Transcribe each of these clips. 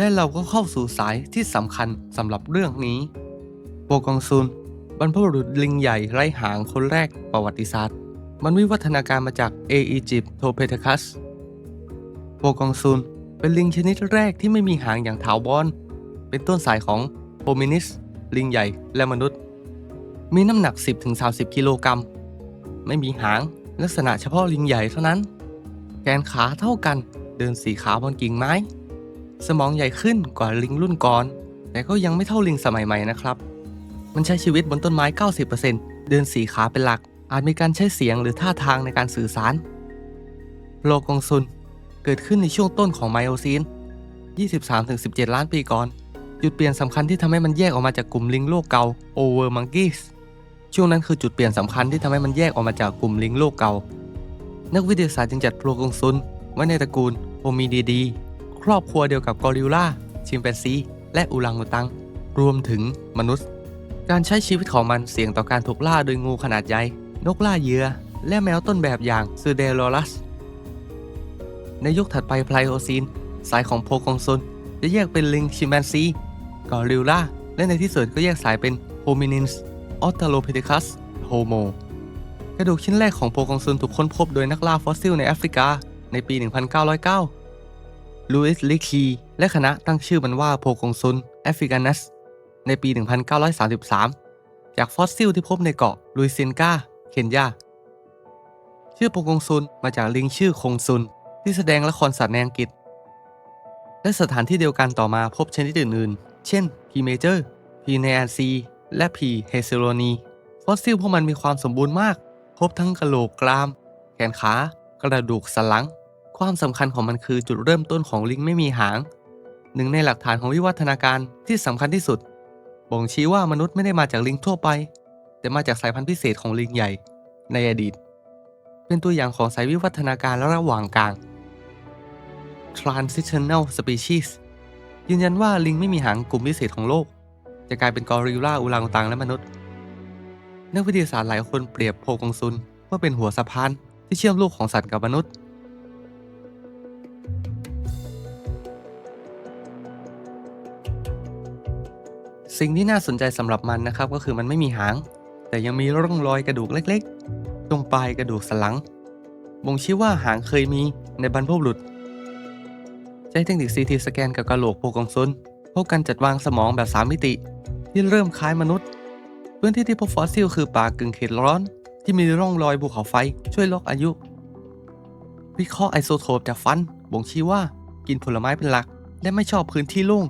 และเราก็เข้าสู่สายที่สำคัญสำหรับเรื่องนี้โปกองซุนบรรพบุรุษลิงใหญ่ไร้หางคนแรกประวัติศาสตร์ มันวิวัฒนาการมาจากเออียิปโทเพทคัสโปกองซุนเป็นลิงชนิดแรกที่ไม่มีหางอย่างถาวรเป็นต้นสายของโฮมินิส ลิงใหญ่และมนุษย์ มีน้ำหนัก 10-30 กิโลกรัม ไม่มีหางลักษณะเฉพาะลิงใหญ่เท่านั้น แกนขาเท่ากันเดินสีขาบนกิ่งไม้ สมองใหญ่ขึ้นกว่าลิงรุ่นก่อน แต่ก็ยังไม่เท่าลิงสมัยใหม่นะครับ มันใช้ชีวิตบนต้นไม้ 90%เดินสีขาเป็นหลัก อาจมีการใช้เสียงหรือท่าทางในการสื่อสาร โลกองซุนเกิดขึ้นในช่วงต้นของไมโอซีน 23-17 ล้านปีก่อน จุดเปลี่ยนสำคัญที่ทำให้มันแยกออกมาจากกลุ่มลิงโลกเก่า Over Monkeys ช่วงนั้นคือจุดเปลี่ยนสำคัญที่ทำให้มันแยกออกมาจากกลุ่มลิงโลกเก่า นักวิทยาศาสตร์จึงจัดโปรกงซุนไว้ในตระกูลโฮมิดีดี ครอบครัวเดียวกับกอริลลาชิมแปนซี และอูรังอุตัง รวมถึงมนุษย์ การใช้ชีวิตของมันเสี่ยงต่อการถูกล่าโดยงูขนาดใหญ่ นกล่าเหยื่อ และแมวต้นแบบอย่างซูเดโลรัส ในยุคถัดไปไพลโอซีน สายของโพกงซุนจะแยกเป็นลิงชิมแปนซี กอริลลา และในที่สุดก็แยกสายเป็นโฮมินินส์ออตโล p i ิคัส โฮโม กระดูกชิ้นแรกของโพกองซุนถูกค้นพบโดยนักล่าฟอสซิลในแอฟริกาในปี 1909 ลูอิสลิคีและคณะตั้งชื่อมันว่าโพกงซุนแอฟริกานัส ในปี 1933 จากฟอสซิลที่พบในเกาะลุยเซนกาเคนยา ชื่อโพกงซุนมาจากลิงชื่อคงซุน ที่แสดงละครสัตว์ในอังกฤษ และสถานที่เดียวกันต่อมาพบชนิดอื่นๆ เช่นพีเมเจอร์พีเนอันซีและพีเฮเซโรนี ฟอสซิลพวกมันมีความสมบูรณ์มาก พบทั้งกระโหลกกราม แขนขากระดูกสันหลัง ความสำคัญของมันคือจุดเริ่มต้นของลิงไม่มีหาง หนึ่งในหลักฐานของวิวัฒนาการที่สำคัญที่สุด บ่งชี้ว่ามนุษย์ไม่ได้มาจากลิงทั่วไป แต่มาจากสายพันธุ์พิเศษของลิงใหญ่ ในอดีต เป็นตัวอย่างของสายวิวัฒนาการระหว่างกลาง transitional species ยืนยันว่าลิงไม่มีหางกลุ่มพิเศษของโลก จะกลายเป็นกอริลลาอูรังอุตังและมนุษย์ นักวิทยาศาสตร์หลายคนเปรียบโพกงซุนว่าเป็นหัวสะพานที่เชื่อมโลกของสัตว์กับมนุษย์ สิ่งที่น่าสนใจสำหรับมันนะครับก็คือมันไม่มีหาง แต่ยังมีร่องรอยกระดูกเล็กๆ ตรงปลายกระดูกสันหลัง บ่งชี้ว่าหางเคยมีในบรรพบุรุษ ใช้เทคนิค CT สแกนกับกระโหลกโพกองซุนพบการจัดวางสมองแบบ 3 มิติ ที่เริ่มคล้ายมนุษย์ พื้นที่ที่พบฟอสซิลคือป่ากึ่งเขตร้อน ที่มีร่องรอยภูเขาไฟช่วยล็อกอายุ วิเคราะห์ไอโซโทปจากฟันบ่งชี้ว่ากินผลไม้เป็นหลัก และไม่ชอบพื้นที่โล่ง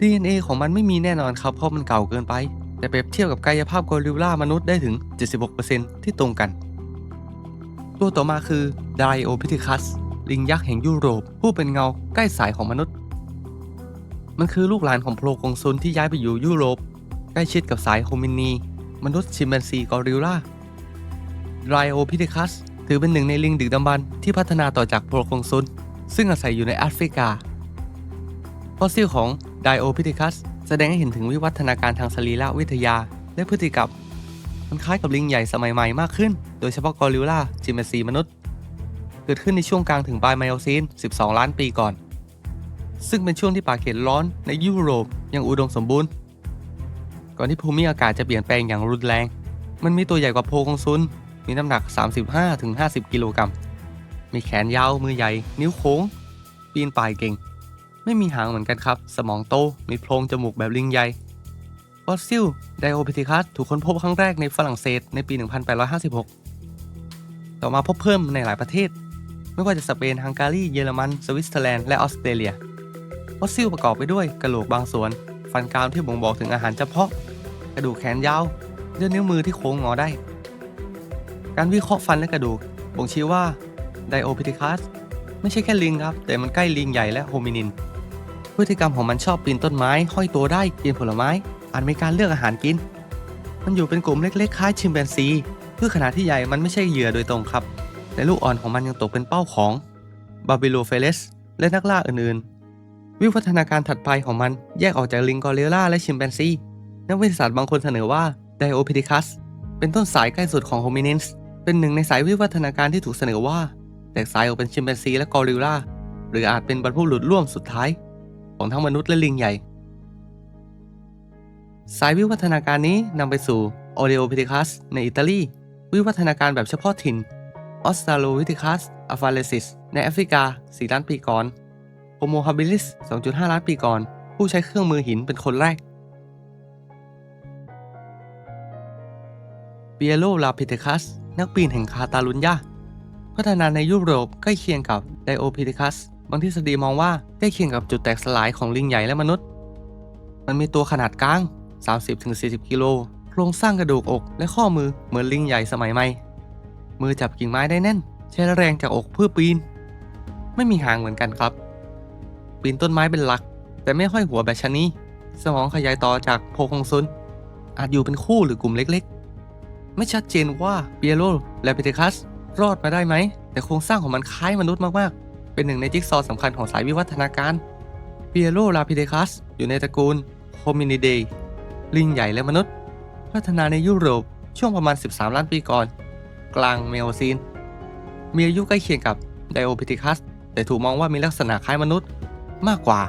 DNA ของมันไม่มีแน่นอนครับเพราะมันเก่าเกินไป แต่เปรียบเทียบกับกายภาพกอริลลามนุษย์ได้ถึง 76%ที่ตรงกัน ตัวต่อมาคือ Dryopithecus ลิงยักษ์แห่งยุโรป ผู้เป็นเงาใกล้สายของมนุษย์ มันคือลูกหลานของโพลกงซุนที่ย้ายไปอยู่ยุโรป ใกล้ชิดกับสายโฮมินี มนุษย์ชิมแปนซีกอริลลา Dryopithecus ถือเป็นหนึ่งในลิงดึกดำบรรที่พัฒนาต่อจากโพลกงซุนซึ่งอาศัยอยู่ในแอฟริกา ฟอสซิลของ Dryopithecus แสดงให้เห็นถึงวิวัฒนาการทางสรีระวิทยา และพฤติกรรมมันคล้ายกับลิงใหญ่สมัยใหม่มากขึ้น โดยเฉพาะกอริลลาชิมแปนซีมนุษย์ เกิดขึ้นในช่วงกลางถึงปลายไมโอซีน 12 ล้านปีก่อน ซึ่งเป็นช่วงที่ป่าเขตร้อนในยุโรปยังอุดมสมบูรณ์ ก่อนที่ภูมิอากาศจะเปลี่ยนแปลงอย่างรุนแรง มันมีตัวใหญ่กว่าโพกงซุน มีน้ำหนัก 35-50 กิโลกรัม มีแขนยาว มือใหญ่ นิ้วโค้ง ปีนป่ายเก่ง ไม่มีหางเหมือนกันครับ สมองโต มีโพรงจมูกแบบลิงใหญ่ฟอสซิลไดโอพิธิคัสถูกค้นพบครั้งแรกในฝรั่งเศสในปี 1856 ต่อมาพบเพิ่มในหลายประเทศ ไม่ว่าจะสเปน ฮังการี เยอรมัน สวิตเซอร์แลนด์ และออสเตรเลีย ฟอสซิลประกอบไปด้วยกระโหลกบางส่วน ฟันกรามที่บ่งบอกถึงอาหารเฉพาะ กระดูกแขนยาวและนิ้วมือที่โค้งงอได้ การวิเคราะห์ฟันและกระดูกบ่งชี้ว่าไดโอพิธิคัสไม่ใช่แค่ลิงครับ แต่มันใกล้ลิงใหญ่และโฮมินิน พฤติกรรมของมันชอบปีนต้นไม้ ห้อยตัวได้กินผลไม้อาจมีการเลือกอาหารกิน มันอยู่เป็นกลุ่มเล็กๆคล้ายชิมแปนซีเพื่อขนาดที่ใหญ่มันไม่ใช่เหยื่อโดยตรงครับแต่ลูกอ่อนของมันยังตกเป็นเป้าของบาบิโลเฟเลสและนักล่าอื่นๆ วิวัฒนาการถัดไปของมันแยกออกจากลิงกอริลลาและชิมแปนซีนักวิทยาศาสตร์บางคนเสนอว่าไดโอพิธิคัสเป็นต้นสายใกล้สุดของโฮมินินส์เป็นหนึ่งในสายวิวัฒนาการที่ถูกเสนอว่า แตกสายออกเป็นชิมแปนซีและกอริลลาหรืออาจเป็นบรรพบุรุษร่วมสุดท้าย ของทั้งมนุษย์และลิงใหญ่ สายวิวัฒนาการนี้นำไปสู่ o r e o p i t h e c u s ในอิตาลี วิวัฒนาการแบบเฉพาะถิ่น Australopithecus afarensis ในแอฟริกา 4 ล้านปีก่อน Homo habilis 2.5 ล้านปีก่อน ผู้ใช้เครื่องมือหินเป็นคนแรกเปียโ l ลาพิเทคัสนักปีนแห่งคาตาลุญญาพัฒนาในยุโรปใกล้เคียงกับไดโอพิเทคัส บางทฤษฎีมองว่าใกล้เคียงกับจุดแตกสลายของลิงใหญ่และมนุษย์ มันมีตัวขนาดกลาง 30-40 กิโล โครงสร้างกระดูกอกและข้อมือเหมือนลิงใหญ่สมัยใหม่ มือจับกิ่งไม้ได้แน่น ใช้แรงจากอกเพื่อปีน ไม่มีหางเหมือนกันครับ ปีนต้นไม้เป็นหลัก แต่ไม่ห้อยหัวแบบชะนีสมองขยายต่อจากโพคงซุน อาจอยู่เป็นคู่หรือกลุ่มเล็กๆ ไม่ชัดเจนว่าเปียโรและพิเทคัสรอดมาได้ไหม แต่โครงสร้างของมันคล้ายมนุษย์มากๆ เป็นหนึ่งในจิ๊กซอว์สำคัญของสายวิวัฒนาการเปียโรลาพิเทคัสอยู่ในตระกูลโฮมินิเดลิงใหญ่และมนุษย์ พัฒนาในยุโรปช่วงประมาณ 13 ล้านปีก่อน กลางเมโอซีน มีอายุใกล้เคียงกับไดโอพิเทคัส แต่ถูกมองว่ามีลักษณะคล้ายมนุษย์มากกว่า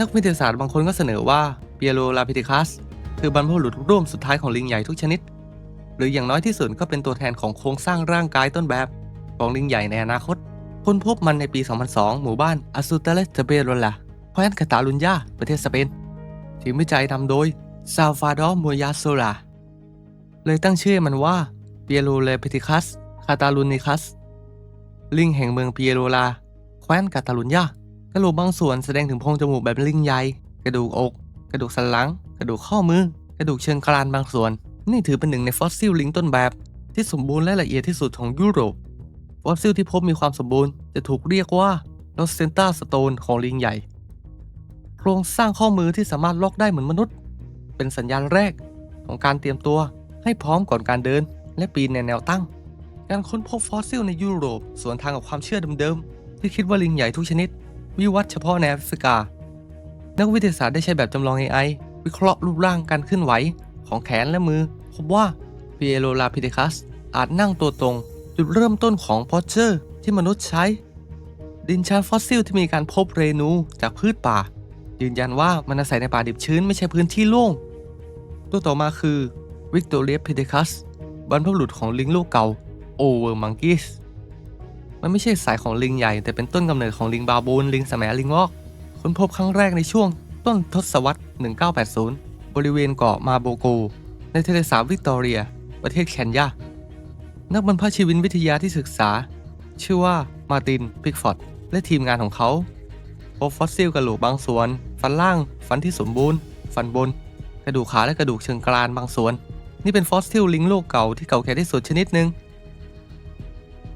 นักวิทยาศาสตร์บางคนก็เสนอว่าเปียโรลาพิเทคัส คือบรรพบุรุษร่วมสุดท้ายของลิงใหญ่ทุกชนิด หรืออย่างน้อยที่สุดก็เป็นตัวแทนของโครงสร้างร่างกายต้นแบบของลิงใหญ่ในอนาคต ค้นพบมันในปี 2002 หมู่บ้านอาซูเตเลสเบโรลาแคว้นกาตาลุญญา ประเทศสเปน ทีมวิจัยนำโดยซาฟาดอมัวยาโซลา เลยตั้งชื่อมันว่าเปียโรเลพิติคัส คาตาลุนิคัส ลิงแห่งเมืองเปียโรลา แคว้นกาตาลุญญากระโหลกบางส่วนแสดงถึงโพรงจมูกแบบลิงใหญ่ กระดูกอก กระดูกสันหลัง กระดูกข้อมือ กระดูกเชิงกรานบางส่วน นี่ถือเป็นหนึ่งในฟอสซิลลิงต้นแบบที่สมบูรณ์และละเอียดที่สุดของยุโรป ฟอสซิลที่พบมีความสมบูรณ์จะถูกเรียกว่าโ o สเซนตาสโตนของลิงใหญ่ โครงสร้างข้อมือที่สามารถล็อกได้เหมือนมนุษย์ เป็นสัญญาณแรกของการเตรียมตัวให้พร้อมก่อนการเดิน และปีนในแนวตั้ง การค้นพบฟอสซิลในยุโรปสวนทางกับความเชื่อเดิมๆที่คิดว่าลิงใหญ่ทุกชนิด วิวัฒน์เฉพาะในแอฟริกา นักวิทยาศาสตร์ได้ใช้แบบจำลอง AI วิเคราะห์รูปร่างการเคลื่อนไหวของแขนและมือ พบว่าเปียโรลาพิเดคัสอาจนั่งตัวตรง จุดเริ่มต้นของพอเจอร์ที่มนุษย์ใช้ ดินชันฟอสซิลที่มีการพบเรนูจากพืชป่า ยืนยันว่ามันอาศัยในป่าดิบชื้นไม่ใช่พื้นที่โล่ง ตัวต่อมาคือวิกตอเรียพิเดคัสบรรพบุรุษของลิงลูกเก่าโอเวอร์มังกิสมันไม่ใช่สายของลิงใหญ่ แต่เป็นต้นกำเนิดของลิงบาบูนลิงแสมลิงวอก ค้นพบครั้งแรกในช่วงต้นทศวรรษ 1980 บริเวณเกาะมาโบโก ในทะเลสาบวิกตอเรีย ประเทศแคนยา นักบรรพชีวินวิทยาที่ศึกษา ชื่อว่ามาตินพิกฟอร์ดและทีมงานของเขาพบฟอสซิลกระโหลกบางส่วน ฟันล่าง ฟันที่สมบูรณ์ ฟันบน กระดูกขาและกระดูกเชิงกรานบางส่วน นี่เป็นฟอสซิลลิงโลกเก่าที่เก่าแก่ที่สุดชนิดหนึ่ง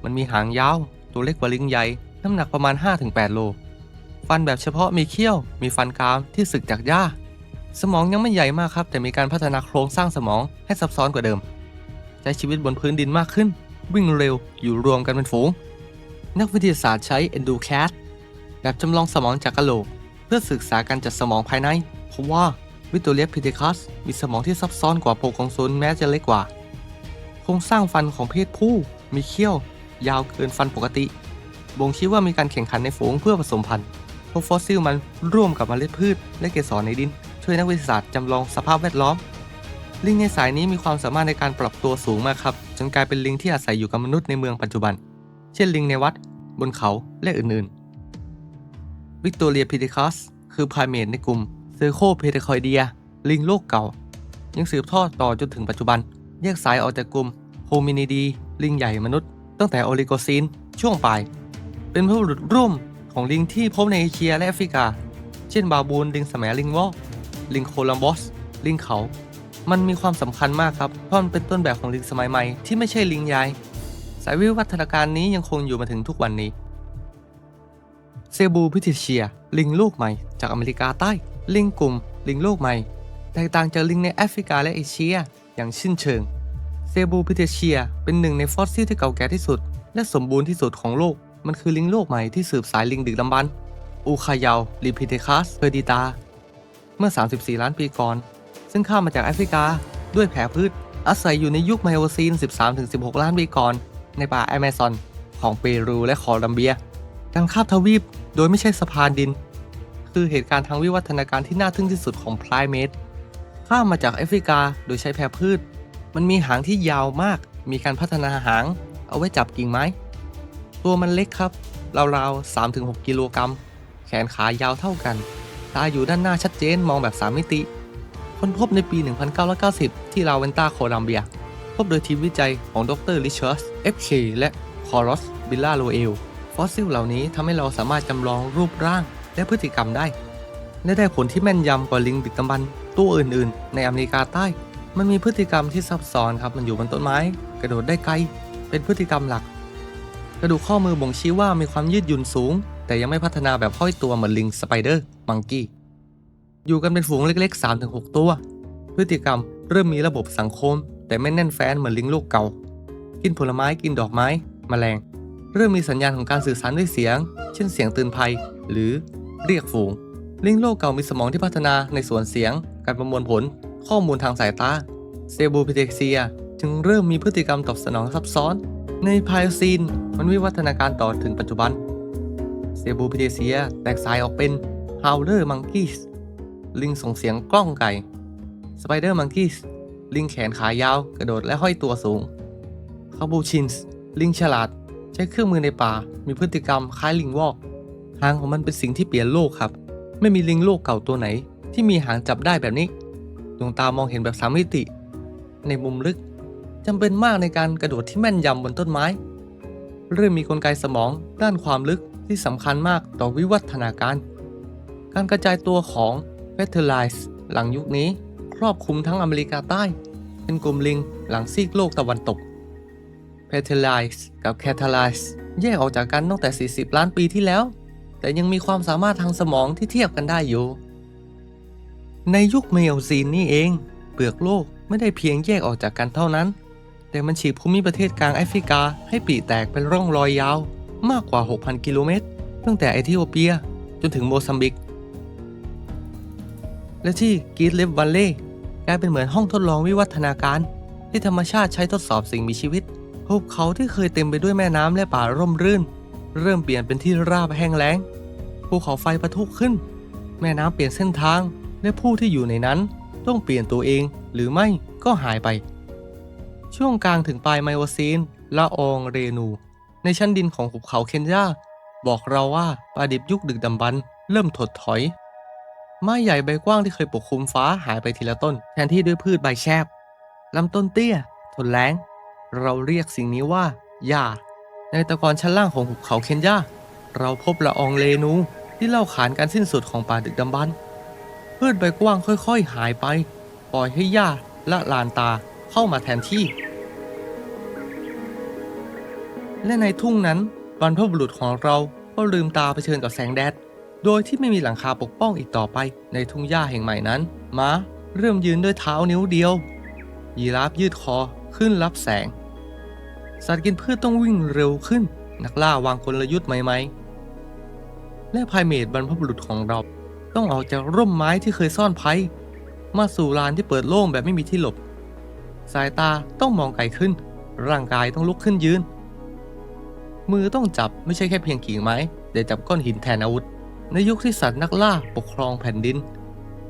มันมีหางยาว ตัวเล็กกว่าลิงใหญ่ น้ำหนักประมาณ 5-8 โล ฟันแบบเฉพาะมีเขี้ยว มีฟันกรามที่สึกจากหญ้า สมองยังไม่ใหญ่มากครับ แต่มีการพัฒนาโครงสร้างสมองให้ซับซ้อนกว่าเดิม ใช้ชีวิตบนพื้นดินมากขึ้น วิ่งเร็วอยู่รวมกันเป็นฝูง นักวิทยาศาสตร์ใช้ EndoCat แบบจำลองสมองจากกะโหลก เพื่อศึกษาการจัดสมองภายในพบว่าวิตโตเรียพิเทคัสมีสมองที่ซับซ้อนกว่าโพของซุนแม้จะเล็กกว่า โครงสร้างฟันของเพศผู้มีเขี้ยวยาวเกินฟันปกติ บ่งชี้ว่ามีการแข่งขันในฝูงเพื่อผสมพันธุ์พบฟอสซิลมันร่วมกับเมล็ดพืชและเกสรในดิน ช่วยนักวิทยาศาสตร์จำลองสภาพแวดล้อม ลิงในสายนี้มีความสามารถในการปรับตัวสูงมากครับ จนกลายเป็นลิงที่อาศัยอยู่กับมนุษย์ในเมืองปัจจุบัน เช่นลิงในวัด บนเขา และอื่นๆ วิกตอเรียพิเดคัสคือพายเมทในกลุ่มเซอร์โคเพเทคอยเดีย ลิงโลกเก่า ยังสืบทอดต่อจนถึงปัจจุบัน แยกสายออกจากกลุ่มโฮมินิดี ลิงใหญ่มนุษย์ ตั้งแต่โอลิโกซีน ช่วงปลาย เป็นผู้บุรุษร่วมของลิงที่พบในเอเชียและแอฟริกา เช่นบาบูน ลิงแสมลิงวอกลิงโคลัมบอส ลิงเขา มันมีความสำคัญมากครับ เพราะมันเป็นต้นแบบของลิงสมัยใหม่ที่ไม่ใช่ลิงใหญ่สายวิวัฒนาการนี้ยังคงอยู่มาถึงทุกวันนี้ เซบูพิทิเชีย ลิงลูกใหม่ จากอเมริกาใต้ ลิงกลุ่ม ลิงโลกใหม่ แตกต่างจากลิงในแอฟริกาและเอเชีย อย่างสิ้นเชิง เซบูพิเทเชีย เป็นหนึ่งในฟอสซิลที่เก่าแก่ที่สุด และสมบูรณ์ที่สุดของโลก มันคือลิงโลกใหม่ที่สืบสายลิงดึกดำบรรพ์อูคายาวลิพิเทคัสเพอร์ดิตา เมื่อ 34 ล้านปีก่อน ซึ่งข้ามมาจากแอฟริกา ด้วยแผลพืช อาศัยอยู่ในยุคไมโอซีน 13-16 ล้านปีก่อน ในป่าแอมะซอนของเปรูและโคลัมเบียการข้ามทวีปโดยไม่ใช่สะพานดิน คือเหตุการณ์ทางวิวัฒนาการที่น่าทึ่งที่สุดของไพรเมทข้ามมาจากแอฟริกาโดยใช้แพรพืช มันมีหางที่ยาวมาก มีการพัฒนาหาง เอาไว้จับกิ่งไม้ ตัวมันเล็กครับ ราวๆ 3-6 กิโลกรัม แขนขายาวเท่ากัน ตาอยู่ด้านหน้าชัดเจนมองแบบ 3 มิติ ค้นพบในปี 1990 ที่ลาเวนตาโคลัมเบีย พบโดยทีมวิจัยของดรริชาร์ดเอฟเคและคอรอสบิลลาโรเอล ฟอสซิลเหล่านี้ทำให้เราสามารถจำลองรูปร่างและพฤติกรรมได้ และได้ผลที่แม่นยำกว่าลิงดึกดำบรรตัวอื่นๆ ในอเมริกาใต้ มันมีพฤติกรรมที่ซับซ้อนครับ มันอยู่บนต้นไม้ กระโดดได้ไกล เป็นพฤติกรรมหลัก กระดูกข้อมือบ่งชี้ว่ามีความยืดหยุ่นสูง แต่ยังไม่พัฒนาแบบห้อยตัวเหมือนลิงสไปเดอร์ มังกี้ อยู่กันเป็นฝูงเล็กๆ 3-6 ตัว พฤติกรรมเริ่มมีระบบสังคม แต่ไม่แน่นแฟ้นเหมือนลิงโลกเก่า กินผลไม้กินดอกไม้แมลง เริ่มมีสัญญาณของการสื่อสารด้วยเสียง เช่นเสียงเตือนภัย หรือเรียกฝูง ลิงโลกเก่ามีสมองที่พัฒนาในส่วนเสียง การประมวลผล ข้อมูลทางสายตาเซบูพิเทกเซีย จึงเริ่มมีพฤติกรรมตอบสนองซับซ้อน ในไพโอซีนมันวิวัฒนาการต่อถึงปัจจุบันเซบูพิเทเซียแตกสายออกเป็นฮาวเลอร์มังกี้ ลิงส่งเสียงกล้องไก่สไปเดอร์มังกี้ลิงแขนขายาวกระโดดและห้อยตัวสูงคาบูชินส์ลิงฉลาด ใช้เครื่องมือในป่า มีพฤติกรรมคล้ายลิงวอก หางของมันเป็นสิ่งที่เปลี่ยนโลกครับ ไม่มีลิงโลกเก่าตัวไหน ที่มีหางจับได้แบบนี้ ดวงตามองเห็นแบบสามมิติ ในมุมลึกจำเป็นมากในการกระโดดที่แม่นยำบนต้นไม้ เริ่มมีกลไกสมองด้านความลึกที่สำคัญมากต่อวิวัฒนาการ การกระจายตัวของ f e t e r l i z e หลังยุคนี้ครอบคลุมทั้งอเมริกาใต้ เป็นกลุ่มลิงหลังซีกโลกตะวันตก p e t e r l i z e กับ c a t a l y z e แยกออกจากกันตั้งแต่ 40 ล้านปีที่แล้ว แต่ยังมีความสามารถทางสมองที่เทียบกันได้อยู่ ในยุคเมโอซีนนี่เอง เปลือกโลกไม่ได้เพียงแยกออกจากกันเท่านั้น แต่มันฉีกภูมิประเทศกลางแอฟริกาให้ปีแตกเป็นร่องรอยยาว มากกว่า 6,000 กิโลเมตรตั้งแต่เอธิโอเปีย จนถึงโมซัมบิก และที่กีดเลฟวัลเล่กลายเป็นเหมือนห้องทดลองวิวัฒนาการ ที่ธรรมชาติใช้ทดสอบสิ่งมีชีวิตภูเขาที่เคยเต็มไปด้วยแม่น้ำและป่าร่มรื่น เริ่มเปลี่ยนเป็นที่ราบแห้งแล้งภูเขาไฟปะทุขึ้น แม่น้ำเปลี่ยนเส้นทางและผู้ที่อยู่ในนั้นต้องเปลี่ยนตัวเองหรือไม่ก็หายไป ช่วงกลางถึงปลายไมโอซีนละอองเรนู ในชั้นดินของหุบเขาเคนยาบอกเราว่าปลาดิบยุคดึกดำบรรพ์เริ่มถดถอย ไม้ใหญ่ใบกว้างที่เคยปกคลุมฟ้าหายไปทีละต้น แทนที่ด้วยพืชใบแคบลำต้นเตี้ย ทนแล้ง เราเรียกสิ่งนี้ว่าหญ้า ในตะกอนชั้นล่างของหุบเขาเคนยา เราพบละอองเรนูที่เล่าขานการสิ้นสุดของป่าดึกดำบรรพ์พืชใบกว้างค่อยๆ หายไป ปล่อยให้หญ้าและลานตาเข้ามาแทนที่ และในทุ่งนั้นบรรพบุรุษของเราก็ลืมตาเผชิญกับแสงแดด โดยที่ไม่มีหลังคาปกป้องอีกต่อไปในทุ่งหญ้าแห่งใหม่นั้นม้าเริ่มยืนด้วยเท้านิ้วเดียว ยีราฟยืดคอขึ้นรับแสง สัตว์กินพืชต้องวิ่งเร็วขึ้น นักล่าวางกลยุทธ์ใหม่ๆ และไพเมตบรรพบุรุษของเราต้องออกจากร่มไม้ที่เคยซ่อนภัย มาสู่ลานที่เปิดโล่งแบบไม่มีที่หลบ สายตาต้องมองไกลขึ้น ร่างกายต้องลุกขึ้นยืน มือต้องจับไม่ใช่แค่เพียงกิ่งไม้แต่จับก้อนหินแทนอาวุธ ในยุคที่สัตว์นักล่าปกครองแผ่นดิน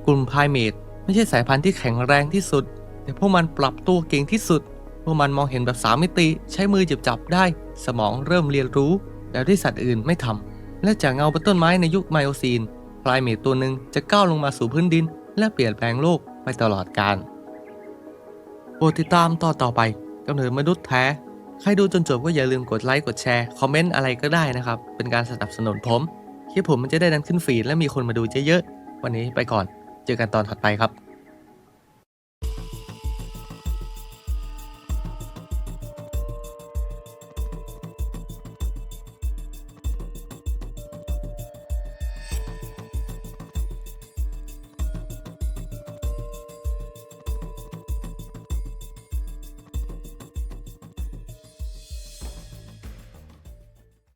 กลุ่มไพเมตไม่ใช่สายพันธุ์ที่แข็งแรงที่สุด แต่พวกมันปรับตัวเก่งที่สุด พวกมันมองเห็นแบบสามมิติใช้มือจับจับได้ สมองเริ่มเรียนรู้แบบที่สัตว์อื่นไม่ทำและจากเงาบนต้นไม้ในยุคไมโอซีนไพเมตตัวหนึ่งจะก้าวลงมาสู่พื้นดิน และเปลี่ยนแปลงโลกไปตลอดกาลโปรดติดตามต่อต่อไปกำเนิดมนุษย์แท้ใครดูจนจบก็อย่าลืมกดไลค์กดแชร์คอมเมนต์อะไรก็ได้นะครับ เป็นการสนับสนุนผม คลิปผมมันจะได้ดันขึ้นฟีดและมีคนมาดูเยอะๆวันนี้ไปก่อน เจอกันตอนถัดไปครับ